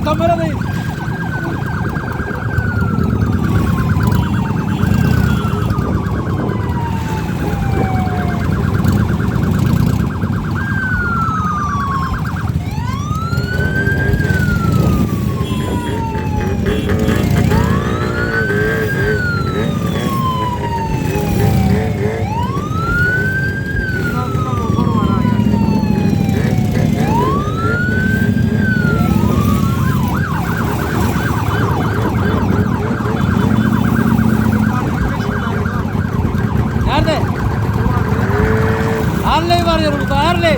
止まらない Harley var yanımızda Harley.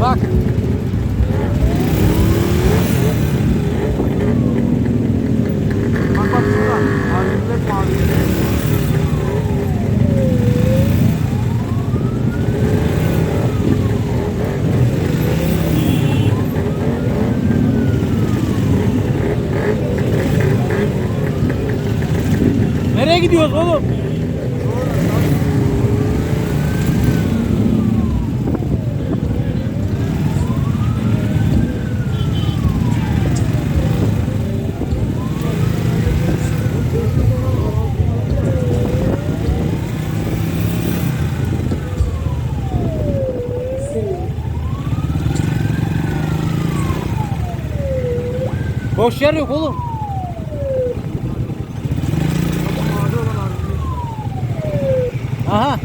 Bak. Bak bak şurada. Harbilet mavi. Boş yer yok oğlum. Aha.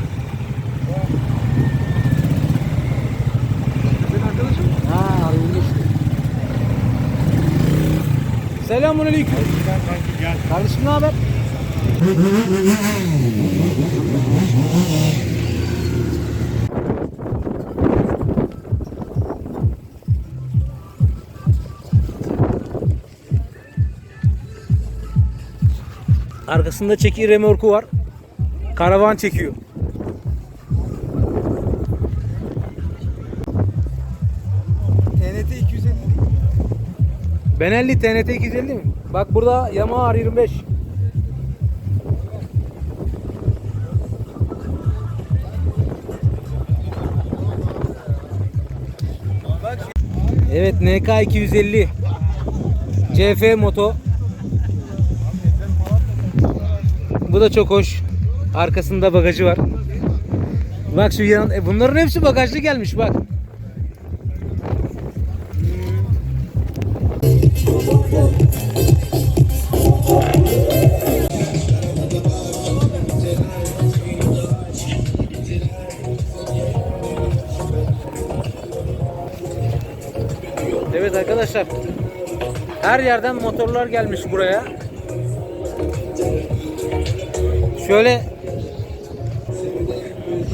Ha. Selamun aleyküm. Kardeşim ne haber? Arkasında çeki remorku var. Karavan çekiyor. TNT 250 değil. Benelli TNT 250 mi? Bak burada Yamaha R25. Evet NK 250 CF moto. Bu da çok hoş. Arkasında bagajı var. Bak şu yan e bunların hepsi bagajlı gelmiş bak. Evet arkadaşlar. Her yerden motorlar gelmiş buraya. Şöyle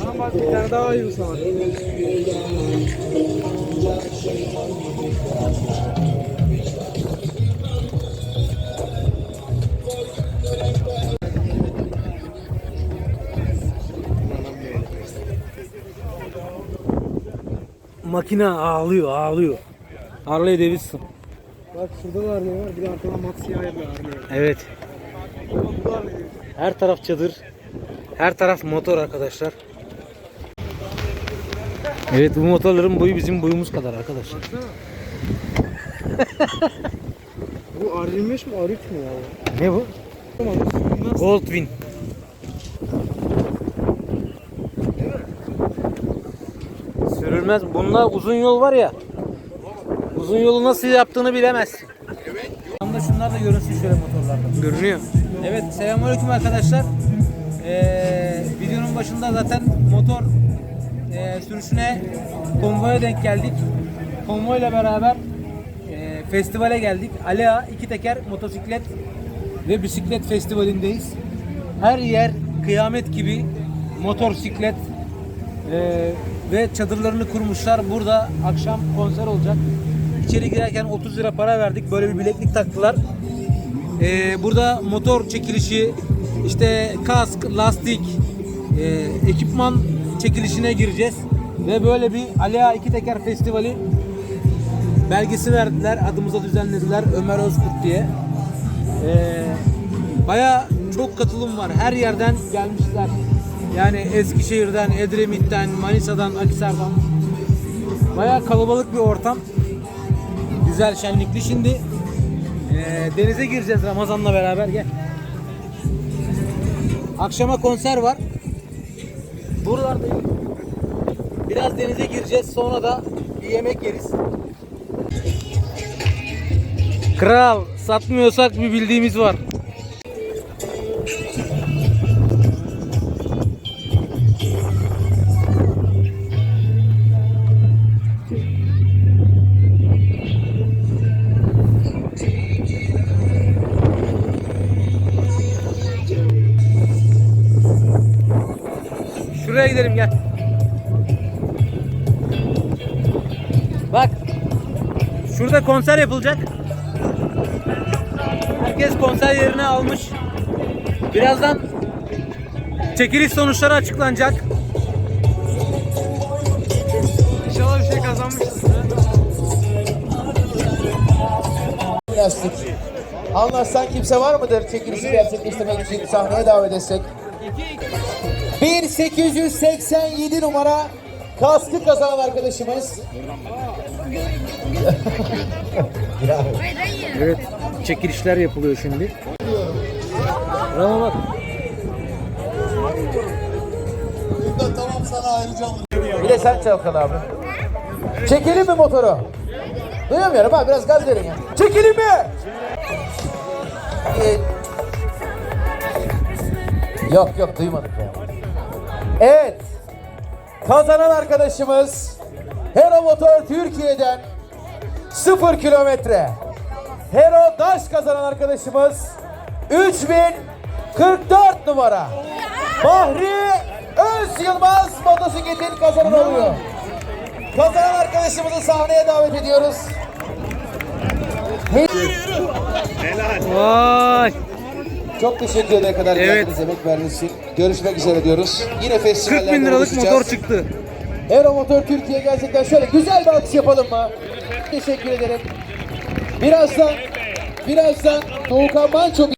Tamam bir tane daha. Makine ağlıyor, ağlıyor. Harley Davidson. Bak şurada da Harley var. Bir de arkadan Matsuya'ya bir Harley var. Evet. Bu da Harley her taraf çadır. Her taraf motor arkadaşlar. Evet bu motorların boyu bizim boyumuz kadar arkadaşlar. Bu R25 mi R3 mü ya? Ne bu? Goldwing. Sürülmez. Bunda uzun yol var ya. Uzun yolu nasıl yaptığını bilemezsin. Tam da şunlar da görünsün şöyle motorlarda. Görünüyor. Evet selamünaleyküm arkadaşlar. Ee, videonun başında zaten motor e, sürüşüne konvoya denk geldik. Konvoyla beraber e, festivale geldik. Alea iki teker motosiklet ve bisiklet festivalindeyiz. Her yer kıyamet gibi motosiklet e, ve çadırlarını kurmuşlar. Burada akşam konser olacak. İçeri girerken 30 lira para verdik. Böyle bir bileklik taktılar. E, burada motor çekilişi, işte kask, lastik, e, ekipman çekilişine gireceğiz. Ve böyle bir Alea iki teker festivali belgesi verdiler. Adımıza düzenlediler. Ömer Özkurt diye. Ee, Baya çok katılım var. Her yerden gelmişler. Yani Eskişehir'den, Edremit'ten, Manisa'dan, Akhisar'dan. Baya kalabalık bir ortam. Güzel, şenlikli. Şimdi ee, denize gireceğiz Ramazan'la beraber. Gel. Akşama konser var. Buralardayım. Biraz denize gireceğiz. Sonra da bir yemek yeriz. Kral satmıyorsak bir bildiğimiz var. Bak. Şurada konser yapılacak. Herkes konser yerine almış. Birazdan çekiliş sonuçları açıklanacak. İnşallah bir şey kazanmışız. Lastik. Anlaşsan kimse var mıdır çekilişi gerçekleştirmek için sahneye davet etsek? 1887 numara kaskı kazanan arkadaşımız. Evet. Çekilişler yapılıyor şimdi. Rama bak. Bir de sen Çalkan abi. Çekelim mi motoru? Duyamıyorum ha biraz gaz verin ya. Çekelim mi? Ee, yok yok duymadık ya. Evet. Kazanan arkadaşımız Hero Motor Türkiye'den 0 kilometre. Hero Daş kazanan arkadaşımız 3044 numara. Bahri Öz Yılmaz motosikletin kazananı oluyor. Kazanan arkadaşımızı sahneye davet ediyoruz. Vay. Çok teşekkür ederim kadar Evet. geldiniz emek verdiğiniz için. Görüşmek üzere diyoruz. Yine 40 festivallerde bin liralık motor çıktı. Aero Motor Türkiye gerçekten şöyle güzel bir alkış yapalım mı? Teşekkür ederim. Birazdan birazdan Doğukan Manço